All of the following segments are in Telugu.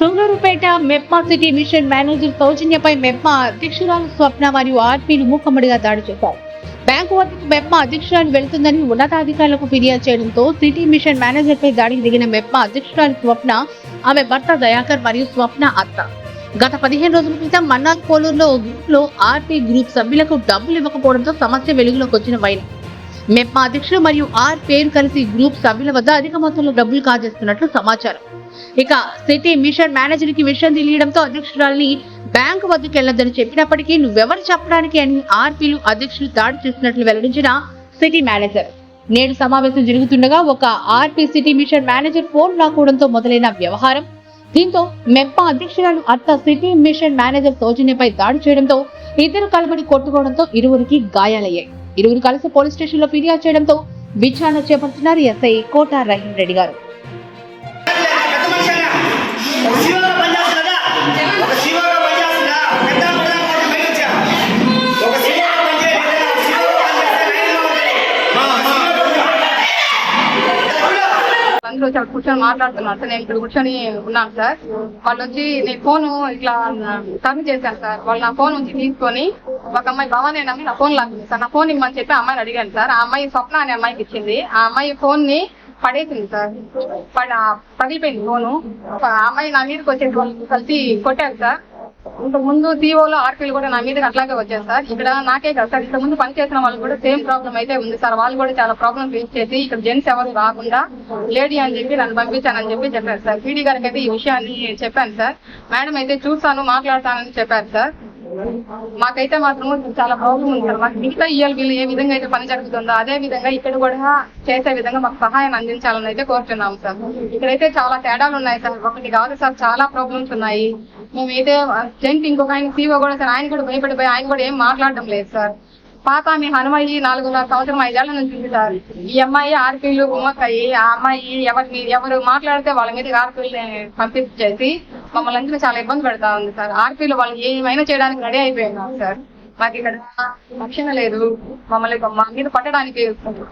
Chillurupeta MEPMA city mission manager సౌజన్యపై MEPMA అధ్యక్షురాలు స్వప్న మరియు ఆర్మీలు మూకమ్మడిగా దాడి చేశారు. బ్యాంకు వద్దకు మెప్మా అధ్యక్షురాలు వెళుతుందని ఉన్నతాధికారులకు ఫిర్యాదు చేయడంతో సిటీ మిషన్ మేనేజర్పై దాడికి దిగిన మెప్మా అధ్యక్షురాలు స్వప్న ఆమె భర్త దయాకర్ మరియు స్వప్న అత్త. గత పదిహేను రోజుల క్రితం మన్నార్ కోలూరులో గ్రూప్లో ఆర్పీ గ్రూప్ సభ్యులకు డబ్బులు ఇవ్వకపోవడంతో సమస్య వెలుగులోకి వచ్చిన వైన్. మెప్మా అధ్యక్షులు మరియు ఆర్ పేరు కలిసి గ్రూప్ సభ్యుల వద్ద అధిక మొత్తంలో డబ్బులు కాజేస్తున్నట్లు సమాచారం. ఇక సిటీ మిషన్ మేనేజర్కి విషయం తెలియడంతో అధ్యక్షురాలని బ్యాంకు వద్దకు వెళ్ళొద్దని చెప్పినప్పటికీ నువ్వెవరు చెప్పడానికి అని ఆర్పీలు అధ్యక్షులు దాడి చేస్తున్నట్లు వెల్లడించిన సిటీ మేనేజర్. నేడు సమావేశం జరుగుతుండగా ఒక RP city mission manager phone రాకూడంతో మొదలైన వ్యవహారం దీంతో మెప్ప అధ్యక్షురాలు అత్త సిటీ మిషన్ మేనేజర్ సౌజన్యపై దాడి చేయడంతో ఇద్దరు కలబడి కొట్టుకోవడంతో ఇరువురికి గాయాలయ్యాయి. ఇరువురు కలిసి పోలీస్ స్టేషన్లో ఫిర్యాదు చేయడంతో విచారణ చేపడుతున్నారు ఎస్ఐ కోట రహీం రెడ్డి గారు. ఆ. వచ్చి అక్కడ కూర్చొని మాట్లాడుతున్నారు సార్. నేను ఇక్కడ కూర్చొని ఉన్నాను సార్. వాళ్ళు వచ్చి నేను ఫోన్ ఇట్లా టర్న్ చేశాను సార్. వాళ్ళు నా ఫోన్ నుంచి తీసుకొని ఒక అమ్మాయి భవానీ అనే అమ్మాయి నా ఫోన్ లాక్కుంది సార్. నా ఫోన్ ఇమ్మని చెప్పి అమ్మాయిని అడిగాను సార్. ఆ అమ్మాయి స్వప్న అనే అమ్మాయికి ఇచ్చింది. ఆ అమ్మాయి ఫోన్ని పడేసింది సార్. పడ పగిలిపోయింది ఫోను. ఆ అమ్మాయి నా మీదకి వచ్చేసి కలిసి కొట్టారు సార్. ముందు సిఓలో ఆర్పీలు కూడా నా మీదకి అట్లాగే వచ్చారు సార్. ఇక్కడ నాకే కాదు సార్ ఇంతకు ముందు పనిచేసిన వాళ్ళు కూడా సేమ్ ప్రాబ్లం అయితే ఉంది సార్. వాళ్ళు కూడా చాలా ప్రాబ్లం ఫేస్ చేసి ఇక్కడ జెంట్స్ ఎవరు రాకుండా లేడీ అని చెప్పి నన్ను పంపించానని చెప్పి చెప్పారు సార్. పీడీ గారికి అయితే ఈ విషయాన్ని చెప్పాను సార్. మేడం అయితే చూస్తాను మాట్లాడతానని చెప్పారు సార్. మాకైతే మాత్రం చాలా ప్రాబ్లం ఉంది సార్. మాకు మిగతా ఇయ్యాలి వీళ్ళు ఏ విధంగా అయితే పని జరుగుతుందో అదే విధంగా ఇక్కడ కూడా చేసే విధంగా మాకు సహాయం అందించాలని అయితే కోరుతున్నాము సార్. ఇక్కడైతే చాలా తేడాలు ఉన్నాయి సార్. ఒకటి కాదు సార్ చాలా ప్రాబ్లమ్స్ ఉన్నాయి. మేమైతే జెంట్ ఇంకొక ఆయన సీఓ కూడా సార్ ఆయన కూడా భయపడిపోయి ఆయన కూడా ఏం మాట్లాడడం లేదు సార్. పాత మీ హనుమయ్యి నాలుగున్నర సంవత్సరం ఐదేళ్ళ నుంచి ఉంది సార్. ఈ అమ్మాయి ఆర్పీలు ఉమ్మకాయి ఆ అమ్మాయి ఎవరి మీరు ఎవరు మాట్లాడితే వాళ్ళ మీద ఆర్పీలు పంపించేసి మమ్మల్ని అందరూ చాలా ఇబ్బంది పెడతా ఉంది సార్. ఆర్పీలో వాళ్ళు ఏమైనా చేయడానికి రెడీ అయిపోయినారు సార్. మాకు ఇక్కడ రక్షణ లేదు. మమ్మల్ని మా మీద కొట్టడానికి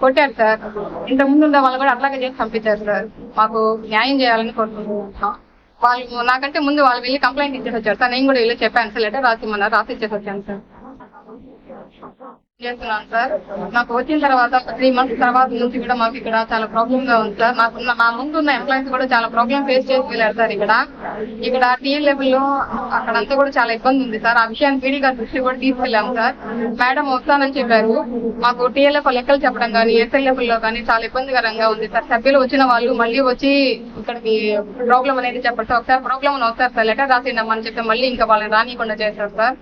కొట్టారు సార్. ఇంత ముందు వాళ్ళు కూడా అట్లాగే చేసి పంపించారు సార్. మాకు న్యాయం చేయాలని కోరుకుంటున్నాం. వాళ్ళు నాకంటే ముందు వాళ్ళు వెళ్ళి కంప్లైంట్ ఇచ్చేసి వచ్చారు సార్. నేను కూడా వెళ్ళి చెప్పాను సార్. లెటర్ రాసిమన్నారు రాసి ఇచ్చేసి వచ్చాను సార్. చేస్తున్నాను సార్. నాకు వచ్చిన తర్వాత త్రీ మంత్స్ తర్వాత నుంచి కూడా మాకు ఇక్కడ చాలా ప్రాబ్లమ్గా ఉంది సార్. నాకు నా ముందు ఉన్న ఎంప్లాయీస్ కూడా చాలా ప్రాబ్లమ్ ఫేస్ చేసి వెళ్ళారు సార్ ఇక్కడ. ఇక్కడ టీఎల్ లెవెల్లో అక్కడంతా కూడా చాలా ఇబ్బంది ఉంది సార్. ఆ విషయాన్ని పీడీ గారి దృష్టి కూడా తీసుకెళ్ళాము సార్. మేడం వస్తానని చెప్పారు. మాకు టీఎల్ఎఫ్ లెక్కలు చెప్పడం కానీ ఎస్ఎల్ లెవెల్లో కానీ చాలా ఇబ్బందికరంగా ఉంది సార్. సభ్యులు వచ్చిన వాళ్ళు మళ్ళీ వచ్చి ఇక్కడికి ప్రాబ్లం అనేది చెప్పారు సార్. ఒకసారి ప్రాబ్లం వస్తారు సార్ లెటర్ రాసిండమని చెప్తే మళ్ళీ ఇంకా వాళ్ళని రానియకుండా చేశారు సార్.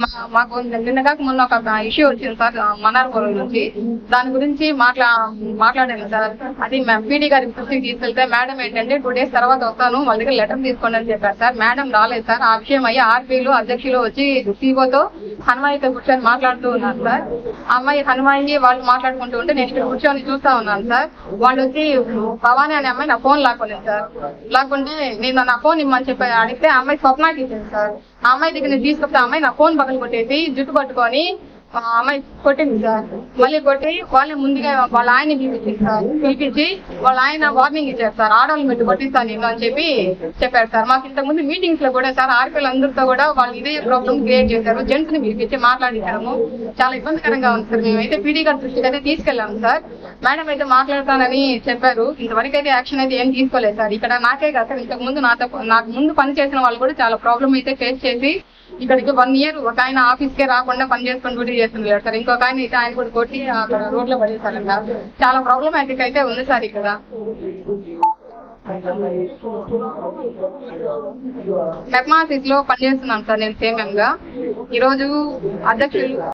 మా- మాకు నిన్నగాక మొన్న ఒక ఇష్యూ వచ్చింది సార్ మనార్పురం నుంచి. దాని గురించి మాట్లా మాట్లాడాను సార్. అది పీడీ గారి దృష్టికి తీసుకెళ్తే మేడం ఏంటంటే టూ డేస్ తర్వాత వస్తాను వాళ్ళ దగ్గర లెటర్ తీసుకోండి అని చెప్పారు సార్. మేడం రాలేదు సార్. ఆ విషయం అయ్యి ఆర్పీలు అధ్యక్షులు వచ్చి సీఓతో హనుమాయితో కూర్చొని మాట్లాడుతూ ఉన్నారు సార్. అమ్మాయి హనుమాయి వాళ్ళు మాట్లాడుకుంటూ ఉంటే నేను ఇక్కడ కూర్చొని చూస్తా ఉన్నాను సార్. వాళ్ళు వచ్చి భవానీ అనే అమ్మాయి నా ఫోన్ లాక్కోలేదు సార్. లాక్కుంటే నేను నా ఫోన్ ఇమ్మని చెప్పి అడిగితే ఆ అమ్మాయి స్వప్నాకి ఇచ్చింది సార్. ఆ అమ్మాయి దగ్గర నేను తీసుకొస్తే అమ్మాయి నా ఫోన్ పక్కన కొట్టేసి జుట్టు పట్టుకొని అమ్మాయి కొట్టింది సార్. మళ్ళీ కొట్టి వాళ్ళే ముందుగా వాళ్ళ ఆయన పిలిపించింది సార్. పిలిపించి వాళ్ళ ఆయన వార్నింగ్ ఇచ్చారు సార్. ఆడవాళ్ళు మీరు కొట్టిస్తాను నేను అని చెప్పి చెప్పారు సార్. మాకు ఇంతకు ముందు మీటింగ్స్లో కూడా సార్ ఆర్పీఎల్ అందరితో కూడా వాళ్ళు ఇదే ప్రాబ్లమ్ క్రియేట్ చేశారు. జెంట్స్ని పిలిపించి మాట్లాడించడము చాలా ఇబ్బందికరంగా ఉంది సార్. మేమైతే పీడీ గారి దృష్టికి అయితే తీసుకెళ్ళాము సార్. మేడం అయితే మాట్లాడతానని చెప్పారు. ఇంతవరకు అయితే యాక్షన్ అయితే ఏం తీసుకోలేదు సార్. ఇక్కడ నాకే కాదు సార్. ఇంతకు ముందు నాతో నాకు ముందు పని చేసిన వాళ్ళు కూడా చాలా ప్రాబ్లం అయితే ఫేస్ చేసి ఇక్కడికి వన్ ఇయర్ ఒక ఆయన ఆఫీస్ కే రాకుండా పని చేసుకొని డ్యూటీ చేస్తున్నారు సార్. ఇంకొక ఆయన అయితే ఆయన కూడా కొట్టి అక్కడ రోడ్లో పడేసారంట చాలా ప్రాబ్లమాటిక్ అయితే ఉంది సార్ ఇక్కడ. మెప్మాసిస్లో పనిచేస్తున్నాను సార్ నేను సేమ్గా. ఈ రోజు అధ్యక్షులు